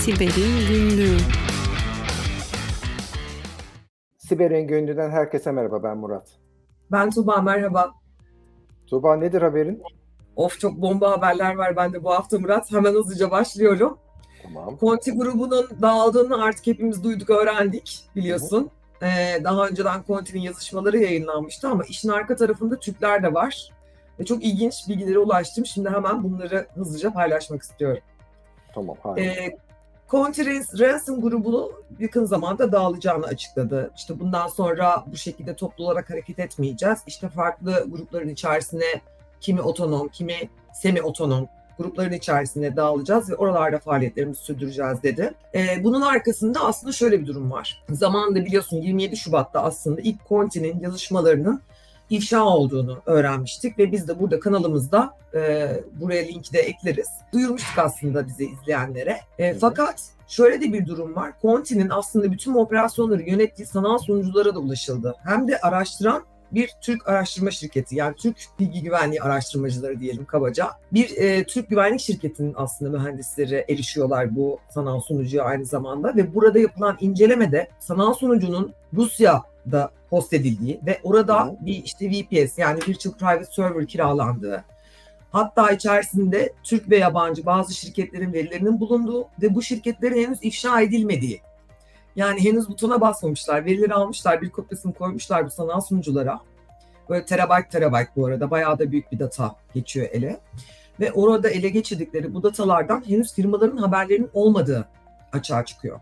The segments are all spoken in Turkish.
Siber'in Günlüğü Siber'in Günlüğü'nden herkese merhaba ben Murat. Ben Tuba merhaba. Tuğba nedir haberin? Of çok bomba haberler var bende bu hafta Murat. Hemen hızlıca başlıyorum. Tamam. Conti grubunun dağıldığını artık hepimiz duyduk, öğrendik biliyorsun. Ee, daha önceden Conti'nin yazışmaları yayınlanmıştı ama işin arka tarafında Türkler de var. Ve çok ilginç bilgilere ulaştım. Şimdi hemen bunları hızlıca paylaşmak istiyorum. Tamam harika. Ee, Conti Ransom grubunu yakın zamanda dağılacağını açıkladı. İşte bundan sonra bu şekilde toplu olarak hareket etmeyeceğiz. İşte farklı grupların içerisine kimi otonom, kimi semi otonom grupların içerisinde dağılacağız ve oralarda faaliyetlerimizi sürdüreceğiz dedi. Ee, bunun arkasında aslında şöyle bir durum var. Zamanında biliyorsun 27 Şubat'ta aslında ilk Conti'nin yazışmalarının ifşa olduğunu öğrenmiştik ve biz de burada kanalımızda e, buraya linki de ekleriz. Duyurmuştuk aslında bizi izleyenlere. E, fakat şöyle de bir durum var. Conti'nin aslında bütün bu operasyonları yönettiği sanal sunuculara da ulaşıldı. Hem de araştıran bir Türk araştırma şirketi yani Türk Bilgi Güvenliği Araştırmacıları diyelim kabaca. Bir e, Türk güvenlik şirketinin aslında mühendisleri erişiyorlar bu sanal sunucuya aynı zamanda ve burada yapılan incelemede sanal sunucunun Rusya'da host edildiği ve orada Hı. bir işte VPS yani Virtual Private Server kiralandığı Hatta içerisinde Türk ve yabancı bazı şirketlerin verilerinin bulunduğu ve bu şirketlerin henüz ifşa edilmediği. Yani henüz butona basmamışlar, verileri almışlar, bir kopyasını koymuşlar bu sanal sunuculara. Böyle terabayt terabayt bu arada bayağı da büyük bir data geçiyor ele. Ve orada ele geçirdikleri bu datalardan henüz firmaların haberlerinin olmadığı açığa çıkıyor.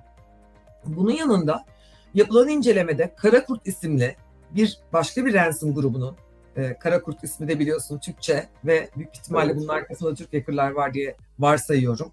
Bunun yanında yapılan incelemede Karakurt isimli bir başka bir ransom grubunun e, Karakurt ismi de biliyorsun Türkçe ve büyük ihtimalle bunun arkasında Türk hackerlar var diye varsayıyorum.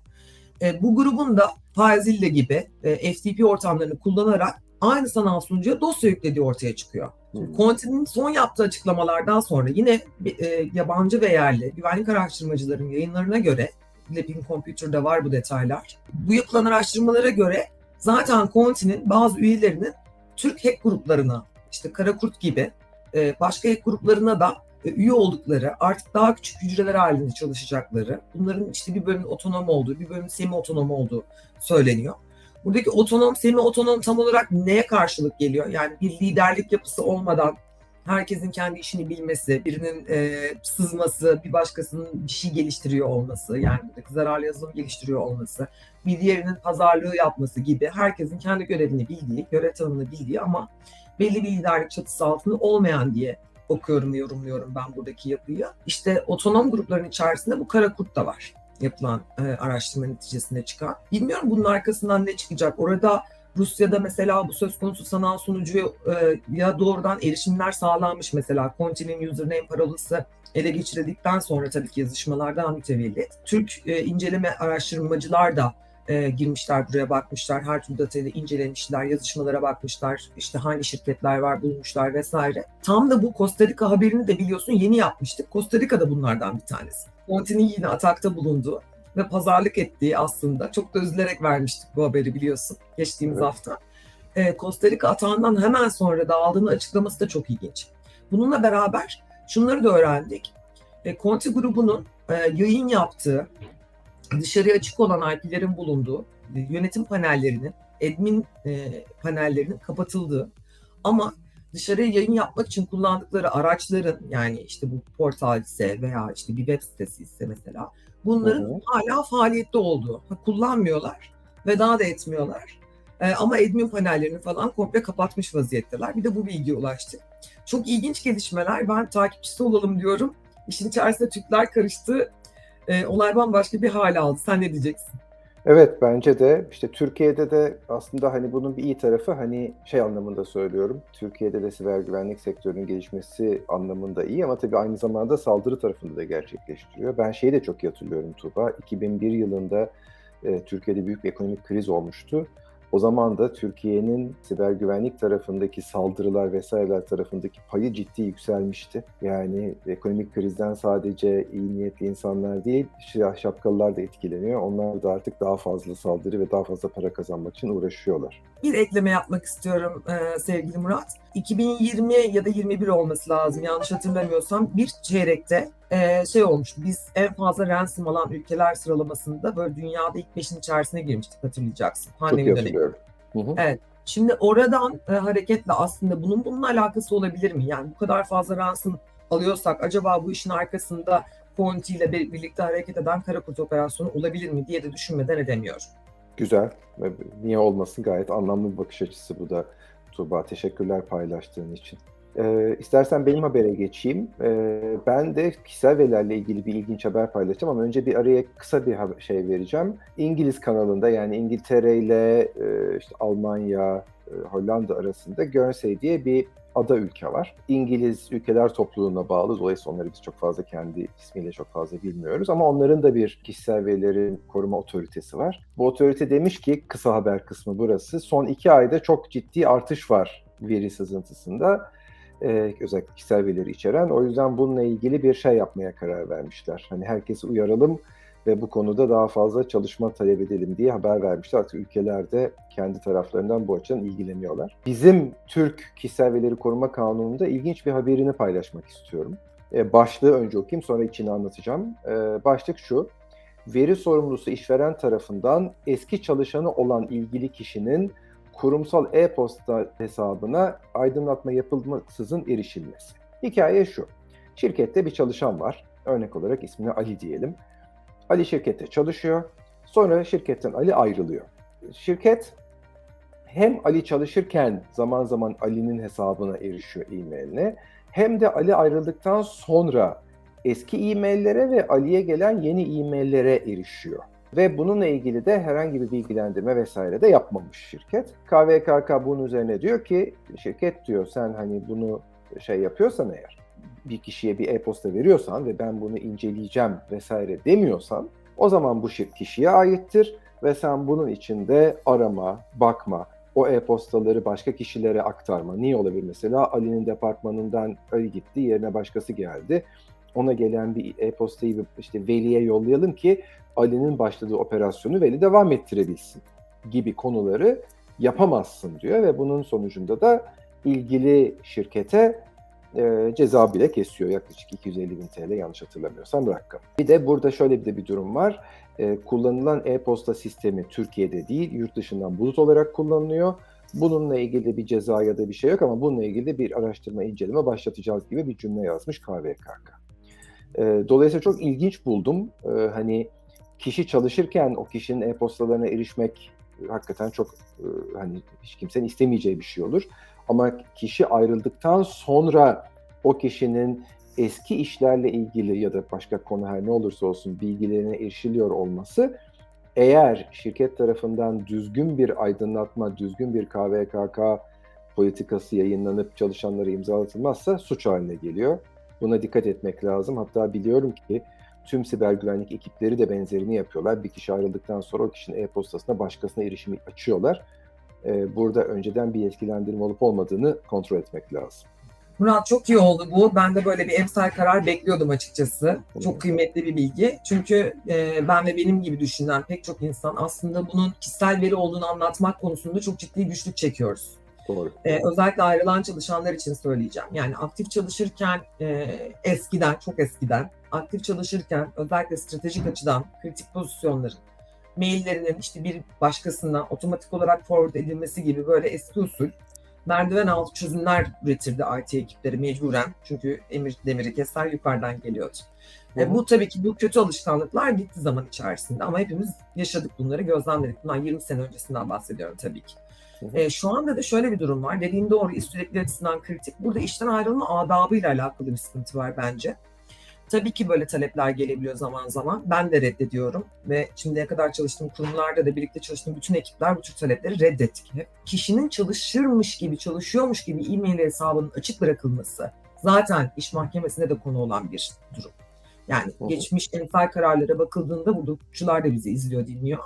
E, bu grubun da Fazille gibi e, FTP ortamlarını kullanarak aynı sanal sunucuya dosya yüklediği ortaya çıkıyor. Conti'nin son yaptığı açıklamalardan sonra yine e, yabancı ve yerli güvenlik araştırmacıların yayınlarına göre Lapin Computer'da var bu detaylar. Bu yapılan araştırmalara göre zaten Conti'nin bazı üyelerinin Türk hack gruplarına işte Karakurt gibi e, başka hack gruplarına da e, üye oldukları, artık daha küçük hücreler halinde çalışacakları, bunların işte bir bölümün otonom olduğu, bir bölümün semi otonom olduğu söyleniyor. Buradaki otonom, semi otonom tam olarak neye karşılık geliyor? Yani bir liderlik yapısı olmadan herkesin kendi işini bilmesi, birinin e, sızması, bir başkasının bir şey geliştiriyor olması, yani zararlı yazılım geliştiriyor olması, bir diğerinin pazarlığı yapması gibi herkesin kendi görevini bildiği, görev tanımını bildiği ama belli bir liderlik çatısı altında olmayan diye okuyorum ve yorumluyorum ben buradaki yapıyı. İşte otonom grupların içerisinde bu kara kurt da var yapılan e, araştırma neticesinde çıkan. Bilmiyorum bunun arkasından ne çıkacak. Orada Rusya'da mesela bu söz konusu sanal sunucuya ya doğrudan erişimler sağlanmış mesela Conti'nin username parolası ele geçirildikten sonra tabii ki yazışmalardan mütevellit. Türk e, inceleme araştırmacılar da e, girmişler buraya bakmışlar. Her türlü datayı da incelemişler, yazışmalara bakmışlar. işte hangi şirketler var bulmuşlar vesaire. Tam da bu Costa Rica haberini de biliyorsun yeni yapmıştık. Costa Rica da bunlardan bir tanesi. Conti'nin yine atakta bulunduğu ve pazarlık ettiği aslında çok da üzülerek vermiştik bu haberi biliyorsun geçtiğimiz Evet. hafta. E, Costa Rica atağından hemen sonra dağıldığını açıklaması da çok ilginç. Bununla beraber şunları da öğrendik. E, Conti grubunun e, yayın yaptığı, dışarıya açık olan IP'lerin bulunduğu, e, yönetim panellerinin, admin e, panellerinin kapatıldığı ama dışarıya yayın yapmak için kullandıkları araçların yani işte bu portal ise veya işte bir web sitesi ise mesela bunların Hı hı. hala faaliyette olduğu. Kullanmıyorlar ve daha da etmiyorlar. E, ama admin panellerini falan komple kapatmış vaziyetteler. Bir de bu bilgiye ulaştık. Çok ilginç gelişmeler. Ben takipçisi olalım diyorum. İşin içerisinde Türkler karıştı. E, olay bambaşka bir hale aldı. Sen ne diyeceksin? Evet bence de işte Türkiye'de de aslında hani bunun bir iyi tarafı hani şey anlamında söylüyorum. Türkiye'de de siber güvenlik sektörünün gelişmesi anlamında iyi ama tabii aynı zamanda saldırı tarafında da gerçekleştiriyor. Ben şeyi de çok iyi hatırlıyorum Tuğba. 2001 yılında e, Türkiye'de büyük bir ekonomik kriz olmuştu. O zaman da Türkiye'nin siber güvenlik tarafındaki saldırılar vesaireler tarafındaki payı ciddi yükselmişti. Yani ekonomik krizden sadece iyi niyetli insanlar değil, şapkalılar da etkileniyor. Onlar da artık daha fazla saldırı ve daha fazla para kazanmak için uğraşıyorlar. Bir ekleme yapmak istiyorum sevgili Murat. 2020 ya da 21 olması lazım yanlış hatırlamıyorsam bir çeyrekte e, şey olmuştu. Biz en fazla ransom alan ülkeler sıralamasında böyle dünyada ilk beşin içerisine girmiştik hatırlayacaksın. Çok Pandemi dönemi. Hı hı. Şimdi oradan e, hareketle aslında bunun bununla alakası olabilir mi? Yani bu kadar fazla ransom alıyorsak acaba bu işin arkasında Conti ile bir- birlikte hareket eden kara kurt operasyonu olabilir mi diye de düşünmeden edemiyorum. Güzel. Ve Niye olmasın gayet anlamlı bir bakış açısı bu da Tuğba. Teşekkürler paylaştığın için. Ee, istersen benim habere geçeyim. Ee, ben de kişisel verilerle ilgili bir ilginç haber paylaşacağım ama önce bir araya kısa bir şey vereceğim. İngiliz kanalında yani İngiltere ile e, işte Almanya, e, Hollanda arasında Guernsey diye bir ada ülke var. İngiliz ülkeler topluluğuna bağlı. Dolayısıyla onları biz çok fazla kendi ismiyle çok fazla bilmiyoruz. Ama onların da bir kişisel verilerin koruma otoritesi var. Bu otorite demiş ki, kısa haber kısmı burası, son iki ayda çok ciddi artış var veri sızıntısında. Ee, özellikle kişisel verileri içeren. O yüzden bununla ilgili bir şey yapmaya karar vermişler. Hani herkesi uyaralım ve bu konuda daha fazla çalışma talep edelim diye haber vermişler. Artık ülkeler de kendi taraflarından bu açıdan ilgileniyorlar. Bizim Türk Kişisel Verileri Koruma Kanunu'nda ilginç bir haberini paylaşmak istiyorum. Ee, başlığı önce okuyayım sonra içini anlatacağım. Ee, başlık şu. Veri sorumlusu işveren tarafından eski çalışanı olan ilgili kişinin kurumsal e-posta hesabına aydınlatma yapılmaksızın erişilmesi. Hikaye şu. Şirkette bir çalışan var. Örnek olarak ismini Ali diyelim. Ali şirkette çalışıyor. Sonra şirketten Ali ayrılıyor. Şirket hem Ali çalışırken zaman zaman Ali'nin hesabına erişiyor e-mailine hem de Ali ayrıldıktan sonra eski e-maillere ve Ali'ye gelen yeni e-maillere erişiyor. Ve bununla ilgili de herhangi bir bilgilendirme vesaire de yapmamış şirket. KVKK bunun üzerine diyor ki şirket diyor sen hani bunu şey yapıyorsan eğer bir kişiye bir e-posta veriyorsan ve ben bunu inceleyeceğim vesaire demiyorsan o zaman bu şir- kişiye aittir ve sen bunun içinde arama, bakma, o e-postaları başka kişilere aktarma. Niye olabilir mesela? Ali'nin departmanından Ali gitti, yerine başkası geldi. Ona gelen bir e-postayı işte Veli'ye yollayalım ki Ali'nin başladığı operasyonu Veli devam ettirebilsin gibi konuları yapamazsın diyor ve bunun sonucunda da ilgili şirkete e, ceza bile kesiyor. Yaklaşık 250 bin TL yanlış hatırlamıyorsam rakam. Bir de burada şöyle bir de bir durum var. E, kullanılan e-posta sistemi Türkiye'de değil, yurt dışından bulut olarak kullanılıyor. Bununla ilgili bir ceza ya da bir şey yok ama bununla ilgili bir araştırma, inceleme başlatacağız gibi bir cümle yazmış KVKK. E, dolayısıyla çok ilginç buldum. E, hani kişi çalışırken o kişinin e-postalarına erişmek e, hakikaten çok e, hani hiç kimsenin istemeyeceği bir şey olur. Ama kişi ayrıldıktan sonra o kişinin eski işlerle ilgili ya da başka konu her ne olursa olsun bilgilerine erişiliyor olması eğer şirket tarafından düzgün bir aydınlatma, düzgün bir KVKK politikası yayınlanıp çalışanlara imzalatılmazsa suç haline geliyor. Buna dikkat etmek lazım. Hatta biliyorum ki tüm siber güvenlik ekipleri de benzerini yapıyorlar. Bir kişi ayrıldıktan sonra o kişinin e-postasına başkasına erişimi açıyorlar. Ee, burada önceden bir yetkilendirme olup olmadığını kontrol etmek lazım. Murat çok iyi oldu bu. Ben de böyle bir emsal karar bekliyordum açıkçası. Çok kıymetli bir bilgi. Çünkü e, ben ve benim gibi düşünen pek çok insan aslında bunun kişisel veri olduğunu anlatmak konusunda çok ciddi güçlük çekiyoruz. Doğru. Ee, özellikle ayrılan çalışanlar için söyleyeceğim. Yani aktif çalışırken e, eskiden, çok eskiden aktif çalışırken özellikle stratejik açıdan kritik pozisyonların maillerinin işte bir başkasına otomatik olarak forward edilmesi gibi böyle eski usul merdiven altı çözümler üretirdi IT ekipleri mecburen. Çünkü emir demiri keser yukarıdan geliyordu. Hı E, bu tabii ki bu kötü alışkanlıklar gitti zaman içerisinde ama hepimiz yaşadık bunları, gözlemledik. Bundan 20 sene öncesinden bahsediyorum tabii ki. Hı hı. E, şu anda da şöyle bir durum var. Dediğin doğru, iş sürekli açısından kritik. Burada işten ayrılma adabıyla alakalı bir sıkıntı var bence. Tabii ki böyle talepler gelebiliyor zaman zaman. Ben de reddediyorum ve şimdiye kadar çalıştığım kurumlarda da birlikte çalıştığım bütün ekipler bu tür talepleri reddettik hep. Kişinin çalışırmış gibi, çalışıyormuş gibi e-mail hesabının açık bırakılması zaten iş mahkemesinde de konu olan bir durum. Yani Hı hı. geçmiş emsal kararlara bakıldığında burada hukukçular da bizi izliyor, dinliyor.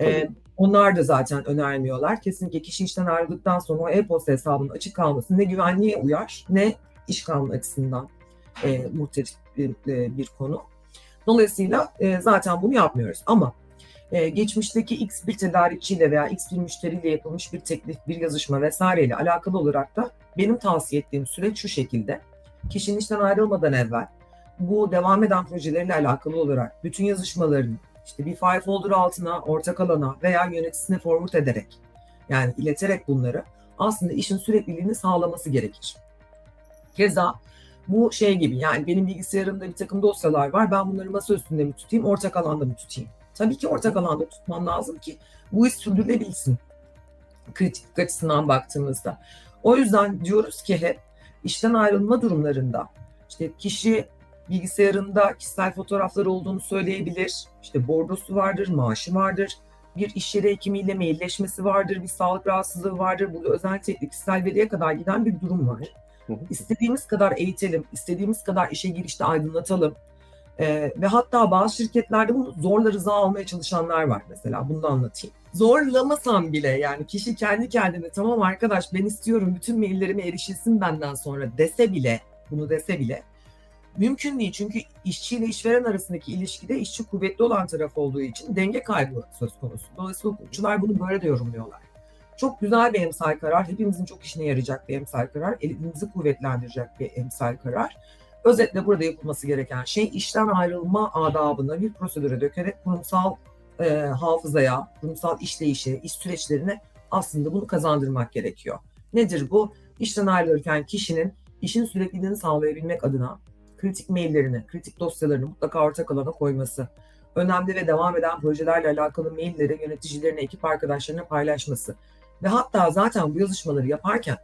Ee. Onlar da zaten önermiyorlar. Kesinlikle kişi işten ayrıldıktan sonra o e-posta hesabının açık kalması ne güvenliğe uyar ne iş kanunu açısından e, muhtelif bir, e, bir konu. Dolayısıyla e, zaten bunu yapmıyoruz. Ama e, geçmişteki X bir tedarikçiyle veya X bir müşteriyle yapılmış bir teklif, bir yazışma vesaireyle alakalı olarak da benim tavsiye ettiğim süreç şu şekilde. Kişinin işten ayrılmadan evvel bu devam eden projeleriyle alakalı olarak bütün yazışmalarını işte bir file folder altına, ortak alana veya yöneticisine forward ederek yani ileterek bunları aslında işin sürekliliğini sağlaması gerekir. Keza bu şey gibi yani benim bilgisayarımda bir takım dosyalar var. Ben bunları masa üstünde mi tutayım, ortak alanda mı tutayım? Tabii ki ortak alanda tutmam lazım ki bu iş sürdürülebilsin. Kritik açısından baktığımızda. O yüzden diyoruz ki hep işten ayrılma durumlarında işte kişi bilgisayarında kişisel fotoğrafları olduğunu söyleyebilir. İşte bordosu vardır, maaşı vardır. Bir iş yeri hekimiyle mailleşmesi vardır, bir sağlık rahatsızlığı vardır. Burada özellikle kişisel veriye kadar giden bir durum var. İstediğimiz kadar eğitelim, istediğimiz kadar işe girişte aydınlatalım. Ee, ve hatta bazı şirketlerde bunu zorla rıza almaya çalışanlar var mesela. Bunu da anlatayım. Zorlamasam bile yani kişi kendi kendine tamam arkadaş ben istiyorum bütün maillerime erişilsin benden sonra dese bile bunu dese bile mümkün değil. Çünkü işçi ile işveren arasındaki ilişkide işçi kuvvetli olan taraf olduğu için denge kaybı söz konusu. Dolayısıyla hukukçular bunu böyle de yorumluyorlar. Çok güzel bir emsal karar. Hepimizin çok işine yarayacak bir emsal karar. Elimizi kuvvetlendirecek bir emsal karar. Özetle burada yapılması gereken şey işten ayrılma adabını bir prosedüre dökerek kurumsal e, hafızaya, kurumsal işleyişe, iş süreçlerine aslında bunu kazandırmak gerekiyor. Nedir bu? İşten ayrılırken kişinin işin sürekliliğini sağlayabilmek adına kritik maillerini, kritik dosyalarını mutlaka ortak alana koyması, önemli ve devam eden projelerle alakalı mailleri yöneticilerine, ekip arkadaşlarına paylaşması ve hatta zaten bu yazışmaları yaparken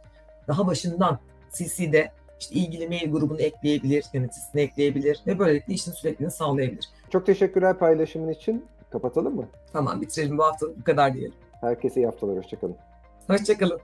daha başından CC'de işte ilgili mail grubunu ekleyebilir, yöneticisini ekleyebilir ve böylelikle işin sürekliliğini sağlayabilir. Çok teşekkürler paylaşımın için. Kapatalım mı? Tamam bitirelim bu hafta bu kadar diyelim. Herkese iyi haftalar. Hoşçakalın. Hoşçakalın.